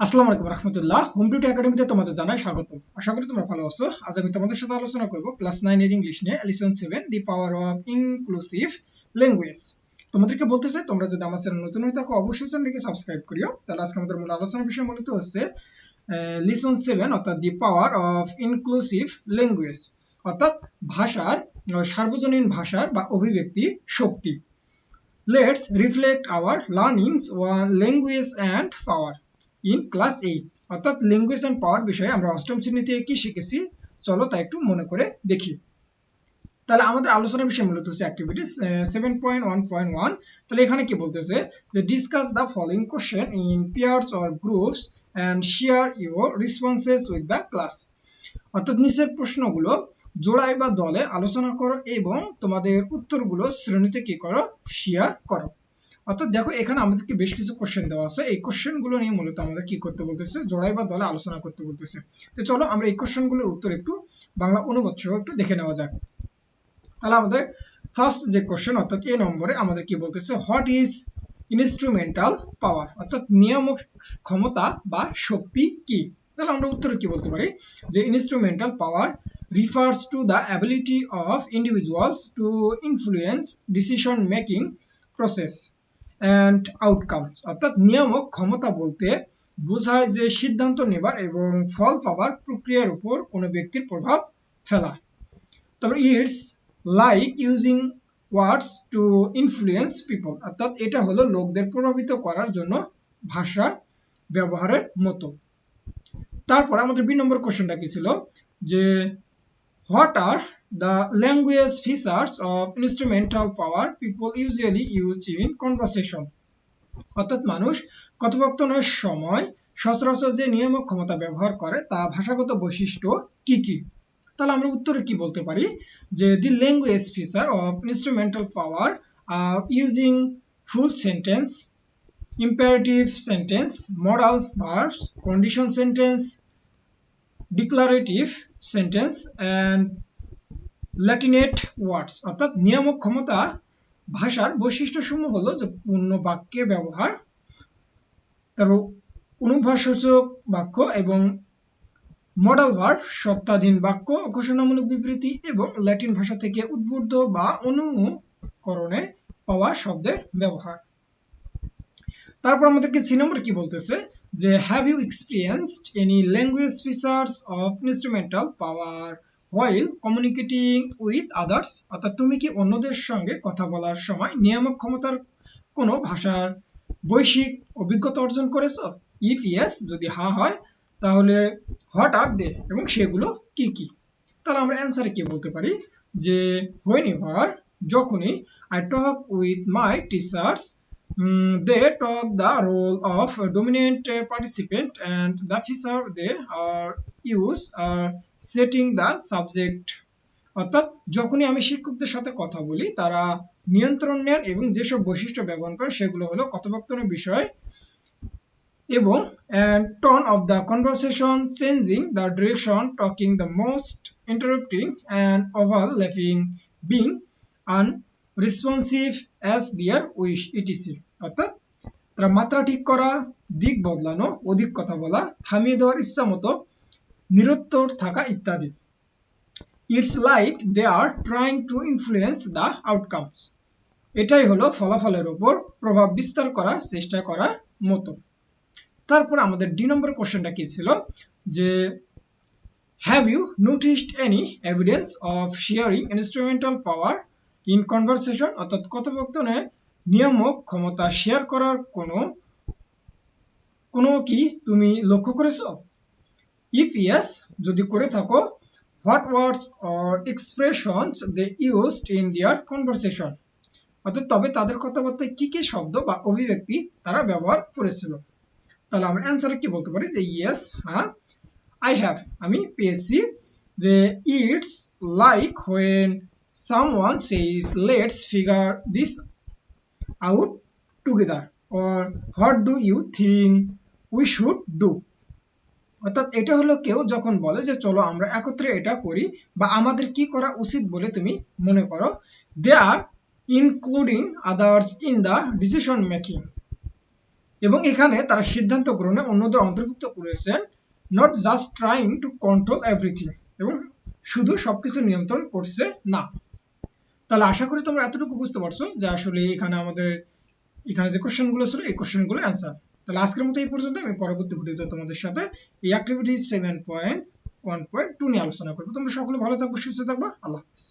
আসসালামু আলাইকুম রহমতুল্লাহ। Home duty একাডেমিতে তোমাদের জানাই স্বাগত আশা করি তোমরা ভালো আছো। আজ আমি তোমাদের সাথে আলোচনা করব ক্লাস নাইন এর ইংলিশ নিয়ে। Listen seven the power of inclusive language তোমাদেরকে বলতে চাই, তোমরা যদি আমার চ্যানেল নতুন হয়ে থাকো, অবশ্যই চ্যানেলটিকে সাবস্ক্রাইব করিও। তাহলে আজকে আমাদের মূল আলোচনার বিষয় মূলত হচ্ছে লিসন সেভেন অর্থাৎ the power of inclusive language অর্থাৎ ভাষার সার্বজনীন ভাষার বা অভিব্যক্তির শক্তি। Let's reflect our learnings one language and power in class eight অর্থাৎ ল্যাঙ্গুয়েজ অ্যান্ড পাওয়ার বিষয়ে আমরা অষ্টম শ্রেণীতে কি শিখেছি? চলো তা একটু মনে করে দেখি। তাহলে আমাদের আলোচনার বিষয় মূলত হচ্ছে activities seven point one point one তাহলে এখানে কি বলতেছে? যে discuss the following question in pairs or groups and share your responses with the class অর্থাৎ নিচের প্রশ্নগুলো জোড়াই বা দলে আলোচনা করো এবং তোমাদের উত্তরগুলো শ্রেণীতে কি করো? শেয়ার করো। অর্থাৎ দেখো, এখানে আমাদেরকে বেশ কিছু কোশ্চেন দেওয়া আছে। এই কোশ্চেনগুলো নিয়ে মূলত আমাদের কি করতে বলতেছে? জোড়াই বা দলে আলোচনা করতে বলতেছে। তো চলো, আমরা এই কোশ্চেনগুলোর উত্তর একটু বাংলা অনুবাদ সহ একটু দেখে নেওয়া যাক। তাহলে আমাদের ফার্স্ট যে কোশ্চেন অর্থাৎ এ নম্বরে আমাদের কি বলতেছে? হোয়াট ইজ ইনস্ট্রুমেন্টাল পাওয়ার অর্থাৎ নিয়ামক ক্ষমতা বা শক্তি কি? তাহলে আমরা উত্তরে কি বলতে পারি? যে instrumental power refers to the ability of individuals to influence decision making process and outcomes. অর্থাৎ নিয়ামক ক্ষমতা বলতে বোঝায় যে সিদ্ধান্ত নেবার এবং ফল পাবার প্রক্রিয়ার উপর কোনো ব্যক্তির প্রভাব ফেলা। তবে it's like using words to influence people. অর্থাৎ এটা হলো লোকদের প্রভাবিত করার জন্য ভাষা ব্যবহারের মতো। তারপর আমাদের বি নম্বর কোশ্চেনটা কি ছিল? যে what are the language features of instrumental power people usually use in conversation অর্থাৎ মানুষ কথোপকথনের সময় সচরাচর যে নিয়ামক ক্ষমতা ব্যবহার করে তা ভাষাগত বৈশিষ্ট্য কি কি? তাহলে আমরা উত্তরে কি বলতে পারি? যে the language feature of instrumental power are using full sentence imperative sentence, modal verbs, condition sentence declarative sentence and latinate words, অর্থাৎ নিয়ামক ক্ষমতা ভাষার বৈশিষ্ট্যসমূহ হলো যে পূর্ণ বাক্যে ব্যবহার, তারপর অনুভাষক বাক্য এবং মডাল ভার্ব সত্তাধীন বাক্য, ঘোষণামূলক বিবৃতি এবং ল্যাটিন ভাষা থেকে উদ্বুদ্ধ বা অনুকরণে পাওয়া শব্দের ব্যবহার। তারপর আমাদেরকে সি নম্বর কি বলতেছে? যে have you experienced any language features of instrumental power while communicating with others অর্থাৎ তুমি কি অন্যদের সঙ্গে কথা বলার সময় নিয়ামক ক্ষমতার কোনো ভাষার বৈশ্বিক অভিজ্ঞতা অর্জন করেছ? ইফ ইয়েস যদি হা হয় তাহলে হোয়াট আর দে এবং সেগুলো কি কি? তাহলে আমরা অ্যান্সারে কি বলতে পারি? যে হোয়েন এভার যখনই I talk with my teachers they they talk role of of participant dominant uh, feature they the are setting the subject. অর্থাৎ যখনই আমি শিক্ষকদের সাথে কথা বলি, তারা নিয়ন্ত্রণ নেন এবং যেসব বৈশিষ্ট্য ব্যবহার করে সেগুলো হলো কথোপকথনের বিষয় এবং tone of the conversation changing the direction talking the most interrupting and over overlapping being unresponsive as their wish etc অর্থাৎ তারা মাত্রা ঠিক করা, দিক বদলানো, অধিক কথা বলা, থামিয়ে দেওয়ার ইচ্ছা মতো নিরত্তর থাকা ইত্যাদি। It's like they are trying to influence the outcomes এটাই হলো ফলাফলের উপর প্রভাব বিস্তার করার চেষ্টা করার মতো। তারপর আমাদের ডি নম্বর কোশ্চেনটা কি ছিল? যে have you noticed any evidence of sharing instrumental power in conversation অর্থাৎ কথোপকথনে নিয়ামক ক্ষমতা শেয়ার করার কোনো কোনো কি তুমি লক্ষ্য করেছ? ইফ ইয়েস যদি করে থাকো what words or expressions they used in their conversation অর্থাৎ তবে তাদের কথাবার্তায় কী কী শব্দ বা অভিব্যক্তি তারা ব্যবহার করেছিল? তাহলে আমরা অ্যান্সারে কি বলতে পারি? যে ইয়েস হ্যাঁ আই হ্যাভ আমি পেয়েছি। যে it's like when someone says, let's figure this out together, or what do you think we should do? অর্থাৎ এটা হলো কেউ যখন বলে যে, চলো আমরা একত্রে এটা করি বা আমাদের কি করা উচিত বলে তুমি মনে করো they are including others in the decision making এবং এখানে তারা সিদ্ধান্ত গ্রহণে অন্যদের অন্তর্ভুক্ত করেছেন not just trying to control everything এবং শুধু সবকিছু নিয়ন্ত্রণ করছে না। তাহলে আশা করি তোমরা এতটুকু বুঝতে পারছ যে আসলে এখানে আমাদের, এখানে যে কোশ্চেনগুলো ছিল, এই কোশ্চেনগুলো অ্যান্সার তাহলে আজকের মতো এই পর্যন্ত, আমি পরবর্তী ভিডিওতে তোমাদের সাথে এই activity seven point one point two নিয়ে আলোচনা করব। তোমরা সকলে ভালো থাকব সুস্থ থাকব আল্লাহ হাফিজ।